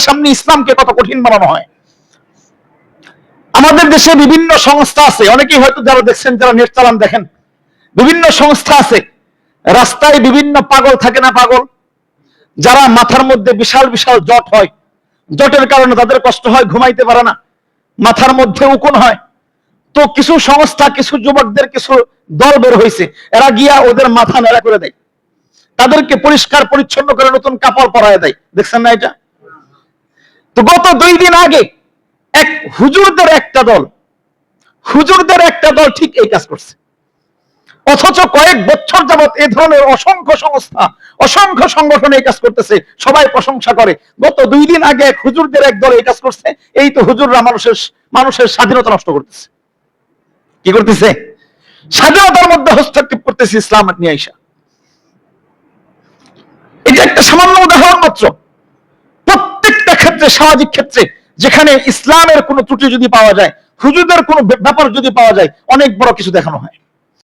তাদের সামনে ইসলামকে কত কঠিন বানানো হয়। আমাদের দেশে বিভিন্ন সংস্থা আছে, অনেকেই হয়তো যারা দেখছেন, যারা নেট চালান দেখেন, বিভিন্ন সংস্থা আছে, রাস্তায় বিভিন্ন পাগল থাকে না পাগল? যারা মাথার মধ্যে বিশাল বিশাল জট হয়, জটের কারণে তাদের কষ্ট হয়, ঘুমাইতে পারে না, মাথার মধ্যে উকুন হয়। তো কিছু সংস্থা, কিছু যুবকদের কিছু দল বের হয়েছে এরা গিয়া ওদের মাথা নেড়া করে দেয়। তাদেরকে পরিষ্কার, পরিচ্ছন্ন করে নতুন কাপড় পরায় দেয়। দেখছেন না এটা? গত দুই দিন আগে এক হুজুরদের একটা দল, হুজুরদের একটা দল ঠিক এই কাজ করছে। অথচ কয়েক বছর যাবত এ ধরনের অসংখ্য সংস্থা, অসংখ্য সংগঠন এই কাজ করতেছে, সবাই প্রশংসা করে। গত দুই দিন আগে এক হুজুরদের এক দল এই কাজ করছে, এই তো হুজুররা মানুষের মানুষের স্বাধীনতা নষ্ট করতেছে। কি করতেছে? স্বাধীনতার মধ্যে হস্তক্ষেপ করতেছে ইসলাম নিয়ে আইসা। এটা একটা সামান্য উদাহরণ মাত্র ক্ষেত্রে, সামাজিক ক্ষেত্রে, যেখানে ইসলামের কোনো ত্রুটি যদি পাওয়া যায়, হুজুরদের কোনো ব্যাপার যদি পাওয়া যায়, অনেক বড় কিছু দেখানো হয়।